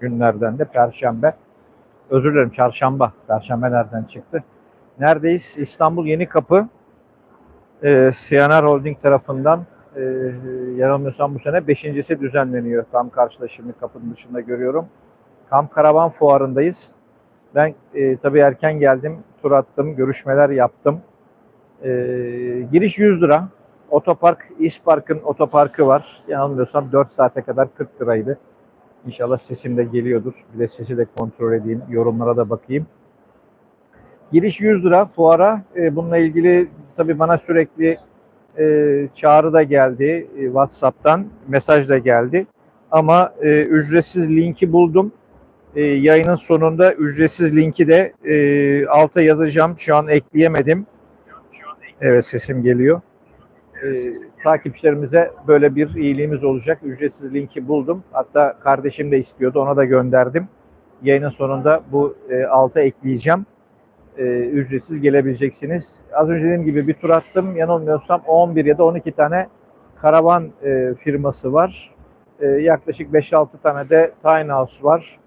günlerden de Perşembe. Özür dilerim Çarşamba. Perşembe nereden çıktı? Neredeyiz? İstanbul Yeni Kapı. Ee, CNR Holding tarafından e, yanılmıyorsam bu sene beşincisi düzenleniyor. Tam karşıda şimdi kapının dışında görüyorum. Kamp Karavan Fuarı'ndayız. Ben e, tabii erken geldim, tur attım, görüşmeler yaptım. E, giriş 100 lira. Otopark, İspark'ın otoparkı var. Yanılmıyorsam 4 saate kadar 40 liraydı. İnşallah sesim de geliyordur. Bir de sesi de kontrol edeyim, yorumlara da bakayım. Giriş 100 lira fuara. E, bununla ilgili tabii bana sürekli e, çağrı da geldi e, WhatsApp'tan, mesaj da geldi. Ama e, ücretsiz linki buldum. E, yayının sonunda ücretsiz linki de e, alta yazacağım. Şu an ekleyemedim. Evet sesim geliyor. E, takipçilerimize böyle bir iyiliğimiz olacak. Ücretsiz linki buldum. Hatta kardeşim de istiyordu. Ona da gönderdim. Yayının sonunda bu e, alta ekleyeceğim. E, ücretsiz gelebileceksiniz. Az önce dediğim gibi bir tur attım. Yanılmıyorsam 11 ya da 12 tane karavan e, firması var. E, yaklaşık 5-6 tane de tiny house var.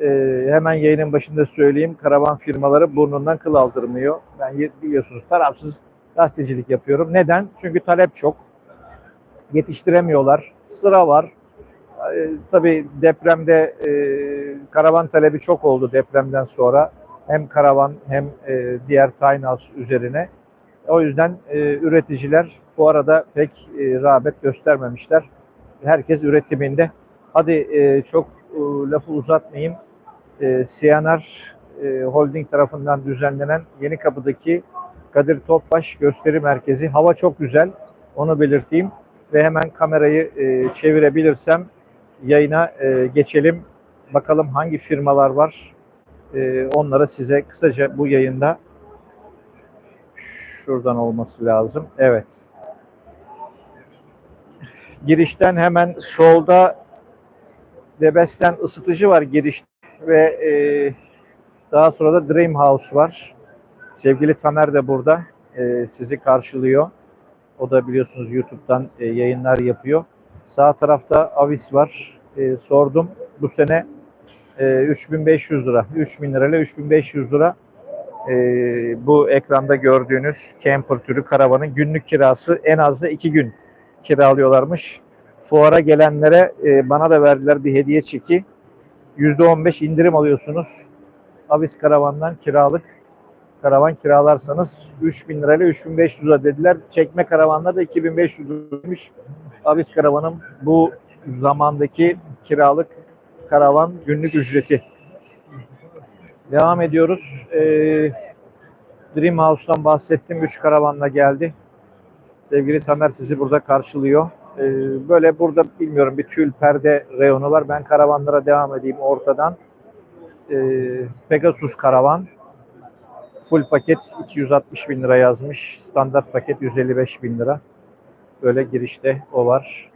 E, hemen yayının başında söyleyeyim. Karavan firmaları burnundan kıl aldırmıyor. Ben biliyorsunuz tarafsız gazetecilik yapıyorum. Neden? Çünkü talep çok. Yetiştiremiyorlar. Sıra var. E, tabii depremde e, karavan talebi çok oldu depremden sonra. Hem karavan hem e, diğer house üzerine. O yüzden e, üreticiler bu arada pek e, rağbet göstermemişler. Herkes üretiminde. Hadi e, çok e, lafı uzatmayayım. E, CNR e, Holding tarafından düzenlenen Yeni Kapı'daki Kadir Topbaş Gösteri Merkezi. Hava çok güzel. Onu belirteyim. Ve hemen kamerayı e, çevirebilirsem yayına e, geçelim. Bakalım hangi firmalar var. E, onları size kısaca bu yayında şuradan olması lazım. Evet. Girişten hemen solda Debes'ten ısıtıcı var giriş ve e, daha sonra da Dream House var. Sevgili Tamer de burada e, sizi karşılıyor. O da biliyorsunuz YouTube'dan e, yayınlar yapıyor. Sağ tarafta Avis var. E, sordum. Bu sene e, 3500 lira. 3000 lirayla 3500 lira e, bu ekranda gördüğünüz camper türü karavanın günlük kirası en az da 2 gün kiralıyorlarmış. Fuara gelenlere e, bana da verdiler bir hediye çeki. %15 indirim alıyorsunuz. Avis karavandan kiralık karavan kiralarsanız 3000 lirayla 3500 lira dediler. Çekme karavanlar da 2500 liraymış. Avis karavanın bu zamandaki kiralık karavan günlük ücreti. Devam ediyoruz. Ee, Dream House'dan bahsettim. 3 karavanla geldi. Sevgili Tamer sizi burada karşılıyor. Ee, böyle burada bilmiyorum bir tül perde reyonu var. Ben karavanlara devam edeyim ortadan. Ee, Pegasus karavan. Full paket 260 bin lira yazmış. Standart paket 155 bin lira. Böyle girişte o var.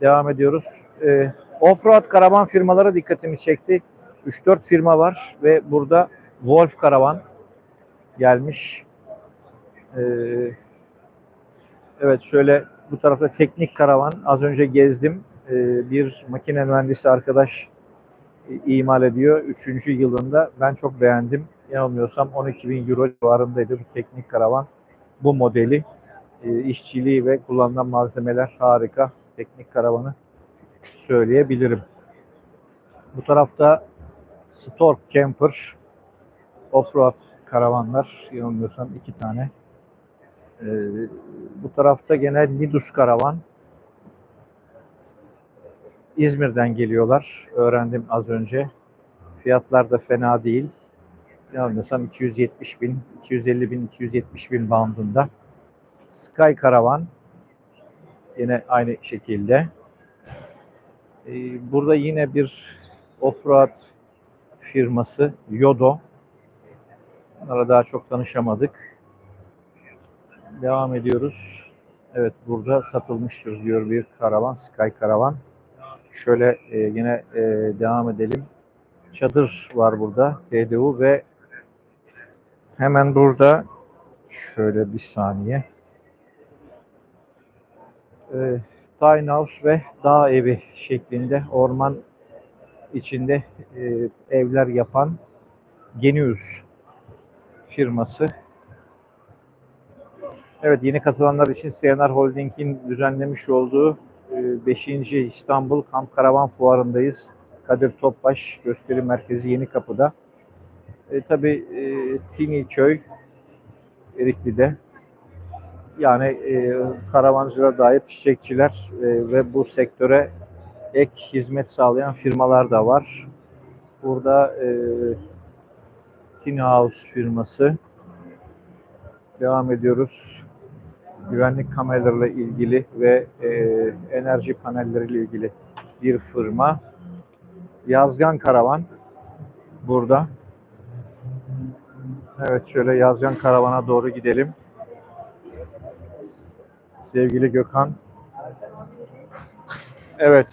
Devam ediyoruz. Ee, Offroad karavan firmalara dikkatimi çekti. 3-4 firma var ve burada Wolf karavan gelmiş. Ee, evet şöyle bu tarafta teknik karavan. Az önce gezdim. Ee, bir makine mühendisi arkadaş imal ediyor. Üçüncü yılında. Ben çok beğendim. Yanılmıyorsam 12 bin euro civarındaydı bu teknik karavan. Bu modeli. E, işçiliği ve kullanılan malzemeler harika. Teknik karavanı söyleyebilirim. Bu tarafta Stork Camper Offroad karavanlar. Yanılmıyorsam iki tane. Ee, bu tarafta gene Nidus karavan. İzmir'den geliyorlar. Öğrendim az önce. Fiyatlar da fena değil. Yanılmıyorsam 270 bin, 250 bin, 270 bin bandında. Sky Karavan yine aynı şekilde. Ee, burada yine bir offroad firması Yodo. Onlara daha çok tanışamadık. Devam ediyoruz. Evet burada satılmıştır diyor bir karavan, Sky Karavan. Şöyle e, yine e, devam edelim. Çadır var burada, TDU ve hemen burada şöyle bir saniye. E, Tiny House ve dağ evi şeklinde orman içinde e, evler yapan Genius firması. Evet yeni katılanlar için CNR Holding'in düzenlemiş olduğu 5. İstanbul Kamp Karavan Fuarı'ndayız. Kadir Topbaş Gösteri Merkezi Yeni Kapı'da. E, tabii e, Tini Köy Erikli'de. Yani e, karavancılara dair çiçekçiler e, ve bu sektöre ek hizmet sağlayan firmalar da var. Burada e, Tin House firması. Devam ediyoruz. Güvenlik kameralarıyla ilgili ve e, enerji panelleriyle ilgili bir firma. Yazgan Karavan burada. Evet şöyle Yazgan Karavan'a doğru gidelim. Sevgili Gökhan. Evet.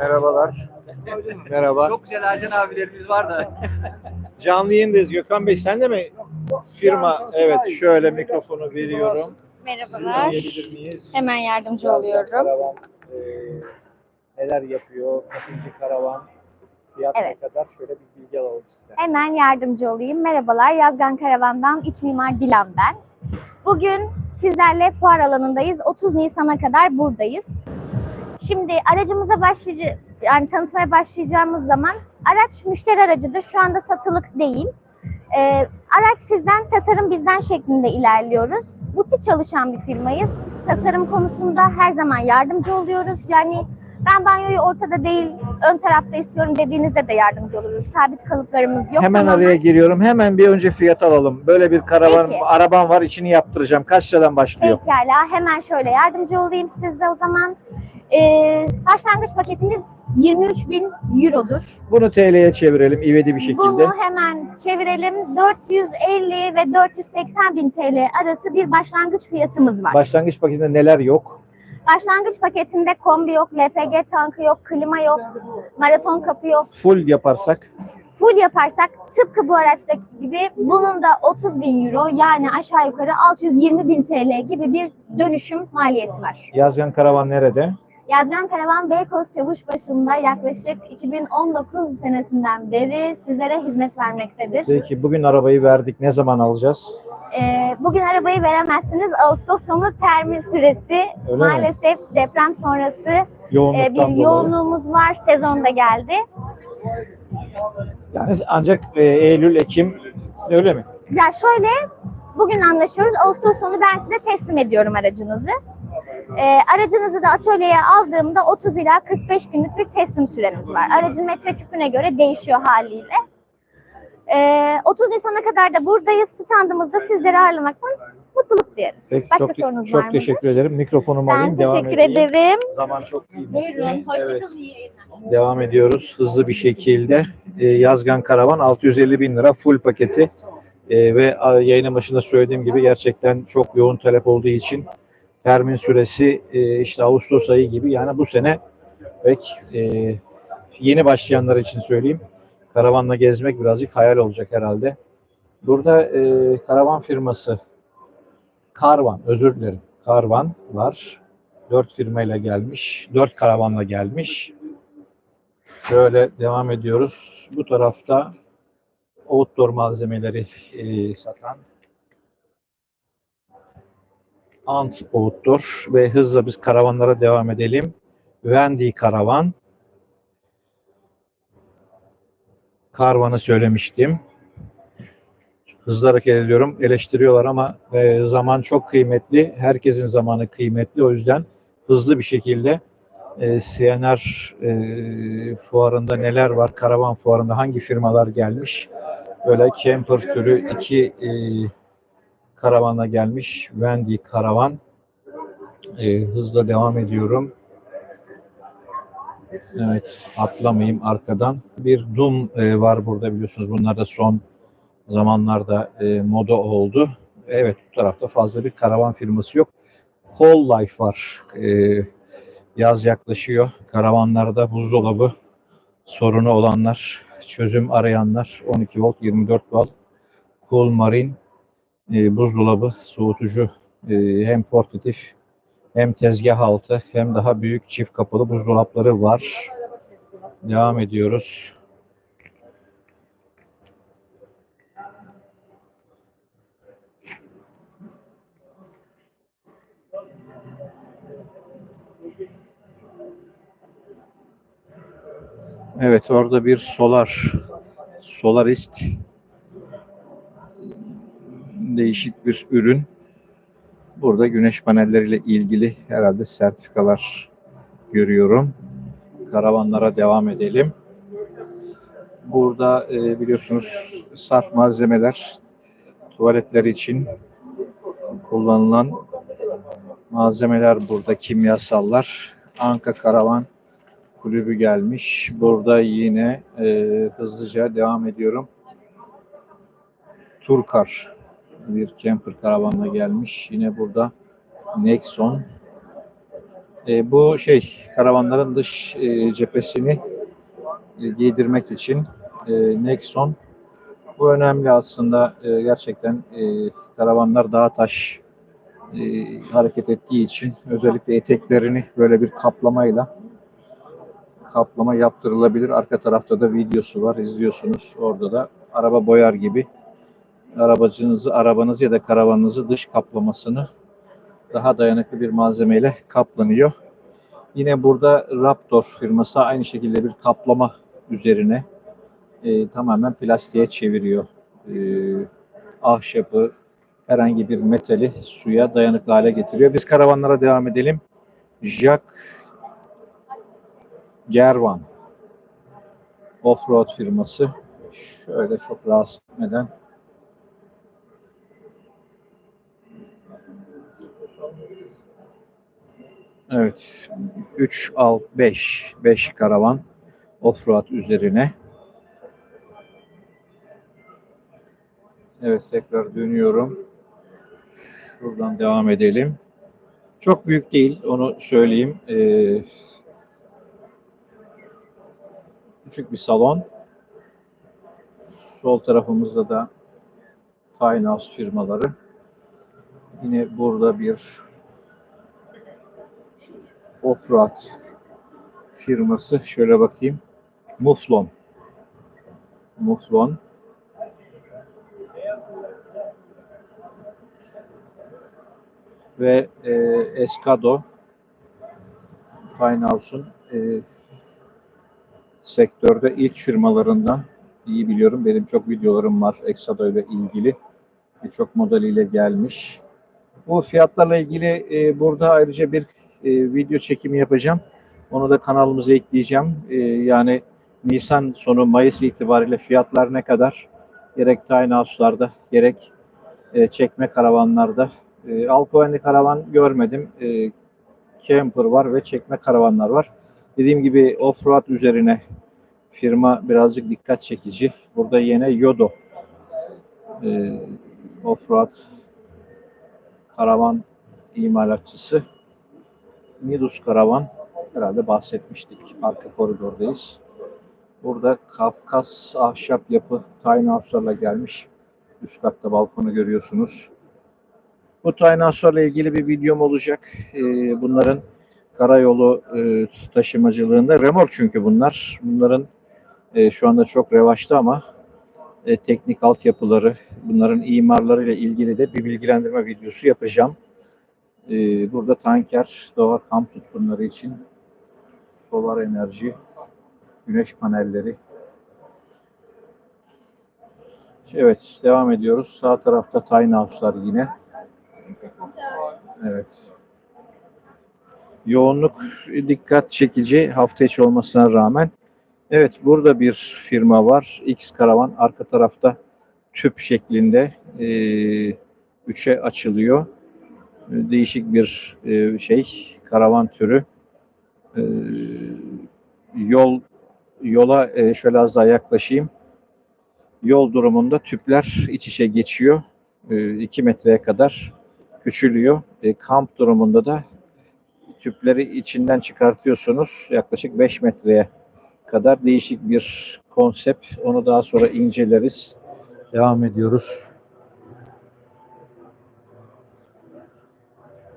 Merhabalar. Merhaba. Çok güzel Ercan abilerimiz var da. Canlı yayındayız. Gökhan Bey sen de mi? Firma. Evet şöyle mikrofonu veriyorum. Merhabalar. Miyiz? Hemen yardımcı Yazgan oluyorum. Karavan e, neler yapıyor? Kaçıncı karavan? Fiyat ne Evet. kadar? Şöyle bir bilgi alalım sizden. Hemen yardımcı olayım. Merhabalar. Yazgan Karavan'dan iç mimar Dilan ben. Bugün sizlerle fuar alanındayız. 30 Nisan'a kadar buradayız. Şimdi aracımıza başlayıcı yani tanıtmaya başlayacağımız zaman araç müşteri aracıdır. Şu anda satılık değil. Ee, araç sizden, tasarım bizden şeklinde ilerliyoruz. Butik çalışan bir firmayız. Tasarım konusunda her zaman yardımcı oluyoruz. Yani ben banyoyu ortada değil, ön tarafta istiyorum dediğinizde de yardımcı oluruz. Sabit kalıplarımız yok. Hemen Tamamen- araya giriyorum. Hemen bir önce fiyat alalım. Böyle bir karavan, Peki. araban var içini yaptıracağım. Kaç liradan başlıyor? Pekala hemen şöyle yardımcı olayım size o zaman. Ee, başlangıç paketimiz 23 bin eurodur. Bunu TL'ye çevirelim ivedi bir şekilde. Bunu hemen çevirelim. 450 ve 480 bin TL arası bir başlangıç fiyatımız var. Başlangıç paketinde neler yok? Başlangıç paketinde kombi yok, LPG tankı yok, klima yok, maraton kapı yok. Full yaparsak Full yaparsak tıpkı bu araçtaki gibi bunun da 30 bin euro yani aşağı yukarı 620 bin TL gibi bir dönüşüm maliyeti var. Yazgan Karavan nerede? Yazgan Karavan Beykoz Çavuşbaşı'nda yaklaşık 2019 senesinden beri sizlere hizmet vermektedir. Peki bugün arabayı verdik. Ne zaman alacağız? Ee, bugün arabayı veremezsiniz. Ağustos sonu termin süresi. Öyle mi? Maalesef deprem sonrası e, bir dolayı. yoğunluğumuz var. Sezonda geldi. Yani ancak e, Eylül, Ekim öyle mi? Ya şöyle bugün anlaşıyoruz. Ağustos sonu ben size teslim ediyorum aracınızı. Ee, aracınızı da atölyeye aldığımda 30 ila 45 günlük bir teslim süremiz var. Aracın metreküpüne göre değişiyor haliyle. Ee, 30 Nisan'a kadar da buradayız. Standımızda sizleri ağırlamaktan mutluluk duyarız. Peki, Başka çok, sorunuz çok var mı? teşekkür ederim. Mikrofonumu Ben alayım. Devam teşekkür edeyim. ederim. Zaman çok kıymetli. Buyurun. Evet. Hoşçakalın. iyi yayınlar. Devam ediyoruz hızlı bir şekilde. Ee, Yazgan Karavan 650 bin lira full paketi Ee, ve yayının başında söylediğim gibi gerçekten çok yoğun talep olduğu için termin süresi e, işte Ağustos ayı gibi yani bu sene pek e, yeni başlayanlar için söyleyeyim karavanla gezmek birazcık hayal olacak herhalde. Burada e, karavan firması Karvan özür dilerim Karvan var. Dört firmayla gelmiş. Dört karavanla gelmiş. Şöyle devam ediyoruz. Bu tarafta outdoor malzemeleri e, satan Ant Outdoor ve hızla biz karavanlara devam edelim. Wendy Karavan. Karvanı söylemiştim. Hızlı hareket ediyorum. Eleştiriyorlar ama e, zaman çok kıymetli. Herkesin zamanı kıymetli. O yüzden hızlı bir şekilde e, CNR e, fuarında neler var, karavan fuarında hangi firmalar gelmiş, böyle camper türü iki e, karavana gelmiş, Wendy karavan. E, hızla devam ediyorum. Evet, atlamayayım arkadan. Bir Doom e, var burada biliyorsunuz. Bunlar da son zamanlarda e, moda oldu. Evet, bu tarafta fazla bir karavan firması yok. Whole Life var. E, Yaz yaklaşıyor. Karavanlarda buzdolabı sorunu olanlar, çözüm arayanlar 12 volt 24 volt Cool Marine e, buzdolabı soğutucu e, hem portatif hem tezgah altı hem daha büyük çift kapılı buzdolapları var. Devam ediyoruz. Evet orada bir solar Solarist değişik bir ürün. Burada güneş panelleriyle ilgili herhalde sertifikalar görüyorum. Karavanlara devam edelim. Burada e, biliyorsunuz sarf malzemeler tuvaletler için kullanılan malzemeler burada kimyasallar. Anka Karavan kulübü gelmiş. Burada yine e, hızlıca devam ediyorum. Turkar bir camper karavanla gelmiş. Yine burada Nexon. E, bu şey karavanların dış e, cephesini e, giydirmek için e, Nexon. Bu önemli aslında e, gerçekten e, karavanlar dağ taş e, hareket ettiği için özellikle eteklerini böyle bir kaplamayla kaplama yaptırılabilir. Arka tarafta da videosu var. izliyorsunuz. Orada da araba boyar gibi arabacınızı, arabanızı ya da karavanınızı dış kaplamasını daha dayanıklı bir malzemeyle kaplanıyor. Yine burada Raptor firması aynı şekilde bir kaplama üzerine e, tamamen plastiğe çeviriyor. E, ahşabı, herhangi bir metali suya dayanıklı hale getiriyor. Biz karavanlara devam edelim. Jack Gervan Offroad firması. Şöyle çok rahatsız etmeden Evet. 3 al 5 5 karavan offroad üzerine. Evet tekrar dönüyorum. Şuradan devam edelim. Çok büyük değil onu söyleyeyim. Ee, küçük bir salon. Sol tarafımızda da House firmaları. Yine burada bir Offroad firması. Şöyle bakayım. Muflon. Muflon. Ve e, Escado Fine House'un e, sektörde ilk firmalarından iyi biliyorum. Benim çok videolarım var Escado ile ilgili. Birçok modeliyle gelmiş. Bu fiyatlarla ilgili e, burada ayrıca bir e, video çekimi yapacağım. Onu da kanalımıza ekleyeceğim. E, yani Nisan sonu Mayıs itibariyle fiyatlar ne kadar? Gerek tiny gerek e, çekme karavanlarda. E, Alkovenli karavan görmedim. E, camper var ve çekme karavanlar var. Dediğim gibi offroad üzerine firma birazcık dikkat çekici. Burada yine Yodo e, offroad karavan imalatçısı. Nidus Karavan herhalde bahsetmiştik. Arka koridordayız. Burada Kafkas ahşap yapı tiny house'larla gelmiş. Üst katta balkonu görüyorsunuz. Bu tiny house'larla ilgili bir videom olacak. Ee, bunların karayolu e, taşımacılığında remork çünkü bunlar. Bunların e, şu anda çok revaçta ama e, teknik altyapıları, bunların imarlarıyla ilgili de bir bilgilendirme videosu yapacağım. Ee, burada tanker, doğa kamp tutkunları için solar enerji, güneş panelleri. Evet, devam ediyoruz. Sağ tarafta tiny yine. Evet. Yoğunluk dikkat çekici hafta içi olmasına rağmen. Evet, burada bir firma var. X Karavan arka tarafta tüp şeklinde e, üçe açılıyor değişik bir e, şey karavan türü. E, yol yola e, şöyle az daha yaklaşayım. Yol durumunda tüpler iç içe geçiyor. 2 metreye kadar küçülüyor. Kamp durumunda da tüpleri içinden çıkartıyorsunuz. Yaklaşık 5 metreye kadar değişik bir konsept. Onu daha sonra inceleriz. Devam ediyoruz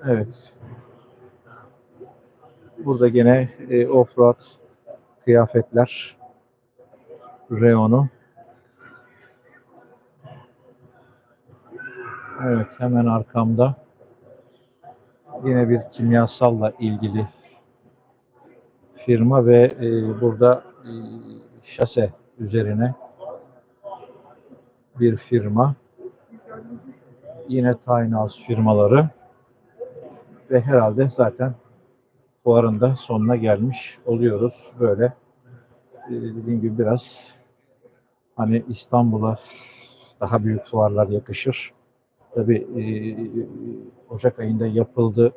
Evet. Burada gene e, offroad kıyafetler reyonu. Evet hemen arkamda yine bir kimyasalla ilgili firma ve e, burada e, şase üzerine bir firma. Yine Tiny House firmaları ve herhalde zaten fuarın da sonuna gelmiş oluyoruz. Böyle e, dediğim gibi biraz hani İstanbul'a daha büyük fuarlar yakışır. Tabii e, Ocak ayında yapıldı.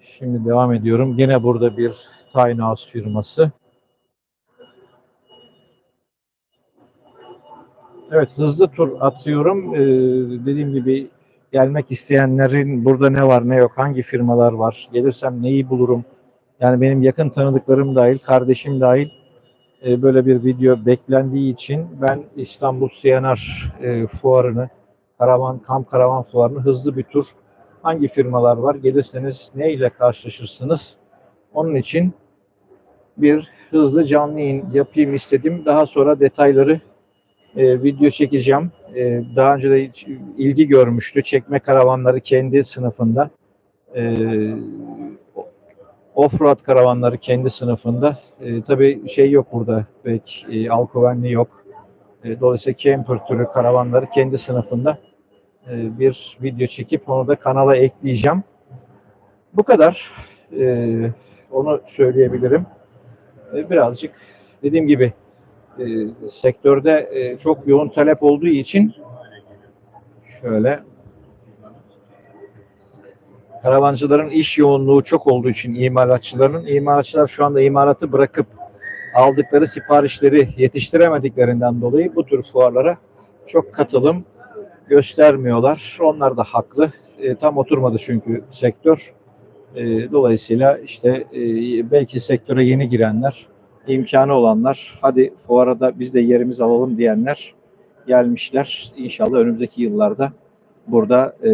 Şimdi devam ediyorum. Yine burada bir Tiny House firması. Evet hızlı tur atıyorum. Ee, dediğim gibi gelmek isteyenlerin burada ne var ne yok, hangi firmalar var, gelirsem neyi bulurum. Yani benim yakın tanıdıklarım dahil, kardeşim dahil e, böyle bir video beklendiği için ben İstanbul CNR e, fuarını, karavan, kamp karavan fuarını hızlı bir tur hangi firmalar var gelirseniz ne ile karşılaşırsınız. Onun için bir hızlı canlı yayın yapayım istedim. Daha sonra detayları e, video çekeceğim. E, daha önce de ilgi görmüştü. Çekme karavanları kendi sınıfında. E, Offroad karavanları kendi sınıfında. E, tabii şey yok burada. Pek e, alkovenli yok. E, dolayısıyla camper türü karavanları kendi sınıfında e, bir video çekip onu da kanala ekleyeceğim. Bu kadar. E, onu söyleyebilirim. E, birazcık dediğim gibi e, sektörde e, çok yoğun talep olduğu için şöyle karavancıların iş yoğunluğu çok olduğu için imalatçıların imalatçılar şu anda imalatı bırakıp aldıkları siparişleri yetiştiremediklerinden dolayı bu tür fuarlara çok katılım göstermiyorlar. Onlar da haklı. E, tam oturmadı çünkü sektör. E, dolayısıyla işte e, belki sektöre yeni girenler, imkanı olanlar, hadi fuara da biz de yerimizi alalım diyenler gelmişler. İnşallah önümüzdeki yıllarda burada e,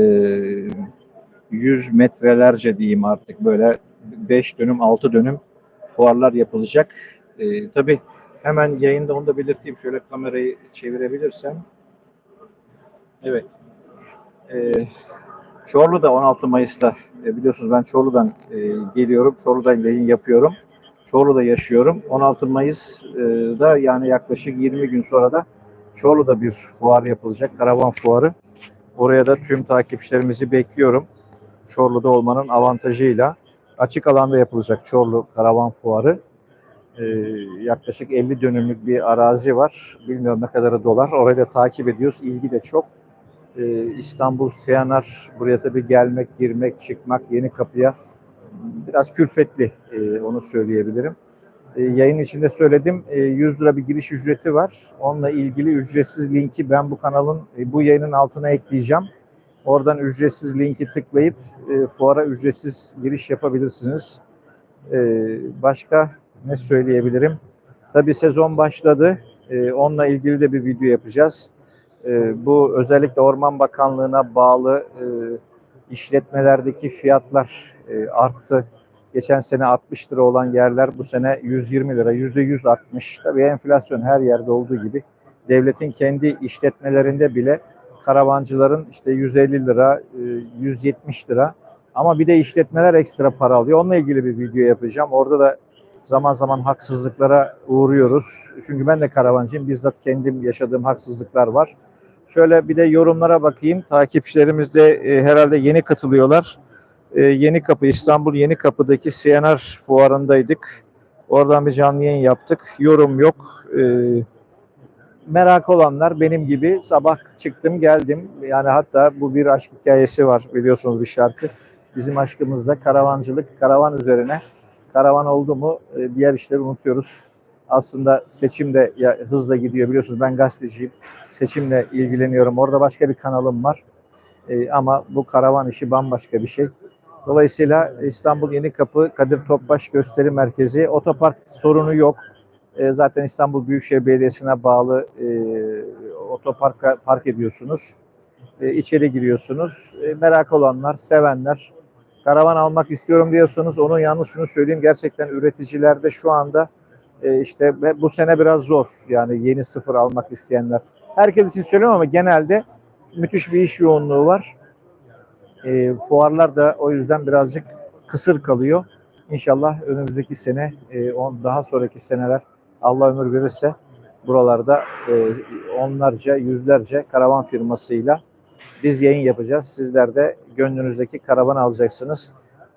100 metrelerce diyeyim artık böyle 5 dönüm 6 dönüm fuarlar yapılacak. E, tabii hemen yayında onu da belirteyim. Şöyle kamerayı çevirebilirsem. Evet. E, Çorlu'da 16 Mayıs'ta e, biliyorsunuz ben Çorlu'dan e, geliyorum. Çorlu'dan yayın yapıyorum. Çorlu'da yaşıyorum. 16 Mayıs'da yani yaklaşık 20 gün sonra da Çorlu'da bir fuar yapılacak. Karavan fuarı. Oraya da tüm takipçilerimizi bekliyorum. Çorlu'da olmanın avantajıyla açık alanda yapılacak Çorlu Karavan Fuarı. Ee, yaklaşık 50 dönümlük bir arazi var. Bilmiyorum ne kadarı dolar. Orayı da takip ediyoruz. İlgi de çok. Ee, İstanbul Seyanar buraya tabii gelmek, girmek, çıkmak yeni kapıya biraz külfetli e, onu söyleyebilirim. E, yayın içinde söyledim. E, 100 lira bir giriş ücreti var. Onunla ilgili ücretsiz linki ben bu kanalın e, bu yayının altına ekleyeceğim. Oradan ücretsiz linki tıklayıp e, fuara ücretsiz giriş yapabilirsiniz. E, başka ne söyleyebilirim? Tabii sezon başladı. E, onunla ilgili de bir video yapacağız. E, bu özellikle Orman Bakanlığı'na bağlı e, işletmelerdeki fiyatlar e, arttı. Geçen sene 60 lira olan yerler bu sene 120 lira, %100 artmış. Tabii enflasyon her yerde olduğu gibi devletin kendi işletmelerinde bile karavancıların işte 150 lira, e, 170 lira ama bir de işletmeler ekstra para alıyor. Onunla ilgili bir video yapacağım. Orada da zaman zaman haksızlıklara uğruyoruz. Çünkü ben de karavancıyım. Bizzat kendim yaşadığım haksızlıklar var. Şöyle bir de yorumlara bakayım. Takipçilerimiz de e, herhalde yeni katılıyorlar. E, Yeni Kapı, İstanbul Yeni Kapı'daki CNR fuarındaydık. Oradan bir canlı yayın yaptık. Yorum yok. E, merak olanlar benim gibi sabah çıktım geldim. Yani hatta bu bir aşk hikayesi var biliyorsunuz bir şarkı. Bizim aşkımızda karavancılık, karavan üzerine. Karavan oldu mu e, diğer işleri unutuyoruz. Aslında seçim de ya, hızla gidiyor biliyorsunuz ben gazeteciyim. Seçimle ilgileniyorum. Orada başka bir kanalım var. E, ama bu karavan işi bambaşka bir şey. Dolayısıyla İstanbul Yeni Kapı Kadir Topbaş Gösteri Merkezi otopark sorunu yok. E, zaten İstanbul Büyükşehir Belediyesi'ne bağlı e, otoparka park ediyorsunuz. E, içeri giriyorsunuz. E, merak olanlar, sevenler karavan almak istiyorum diyorsanız onun yalnız şunu söyleyeyim gerçekten üreticilerde şu anda e, işte bu sene biraz zor. Yani yeni sıfır almak isteyenler. Herkes için söylüyorum ama genelde müthiş bir iş yoğunluğu var. E, fuarlar da o yüzden birazcık kısır kalıyor. İnşallah önümüzdeki sene, e, on, daha sonraki seneler Allah ömür verirse buralarda e, onlarca, yüzlerce karavan firmasıyla biz yayın yapacağız. Sizler de gönlünüzdeki karavan alacaksınız.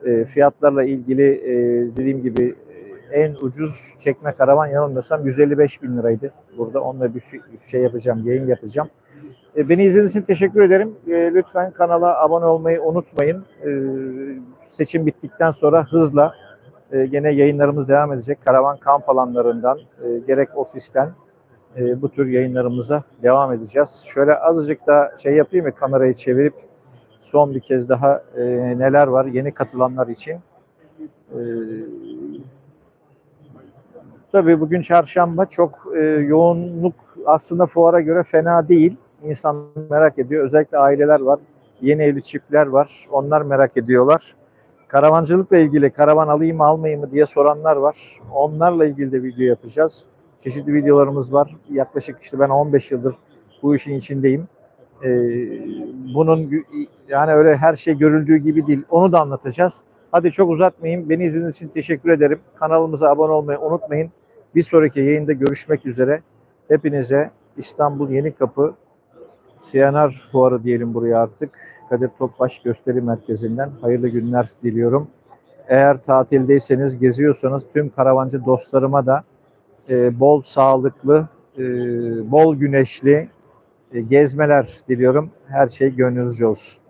E, fiyatlarla ilgili e, dediğim gibi en ucuz çekme karavan yanılmıyorsam 155 bin liraydı. Burada onunla bir şey yapacağım, yayın yapacağım. E, beni izlediğiniz için teşekkür ederim. E, lütfen kanala abone olmayı unutmayın. E, seçim bittikten sonra hızla gene yayınlarımız devam edecek. Karavan kamp alanlarından, gerek ofisten bu tür yayınlarımıza devam edeceğiz. Şöyle azıcık da şey yapayım mı kamerayı çevirip son bir kez daha neler var yeni katılanlar için. Tabii bugün çarşamba çok e, yoğunluk aslında fuara göre fena değil. İnsan merak ediyor. Özellikle aileler var. Yeni evli çiftler var. Onlar merak ediyorlar. Karavancılıkla ilgili karavan alayım mı almayayım mı diye soranlar var. Onlarla ilgili de video yapacağız. Çeşitli videolarımız var. Yaklaşık işte ben 15 yıldır bu işin içindeyim. Ee, bunun yani öyle her şey görüldüğü gibi değil. Onu da anlatacağız. Hadi çok uzatmayayım. Beni izlediğiniz için teşekkür ederim. Kanalımıza abone olmayı unutmayın. Bir sonraki yayında görüşmek üzere. Hepinize İstanbul Yeni Kapı CNR Fuarı diyelim buraya artık. Kadir Topbaş Gösteri Merkezi'nden hayırlı günler diliyorum. Eğer tatildeyseniz, geziyorsanız tüm karavancı dostlarıma da e, bol sağlıklı, e, bol güneşli e, gezmeler diliyorum. Her şey gönlünüzce olsun.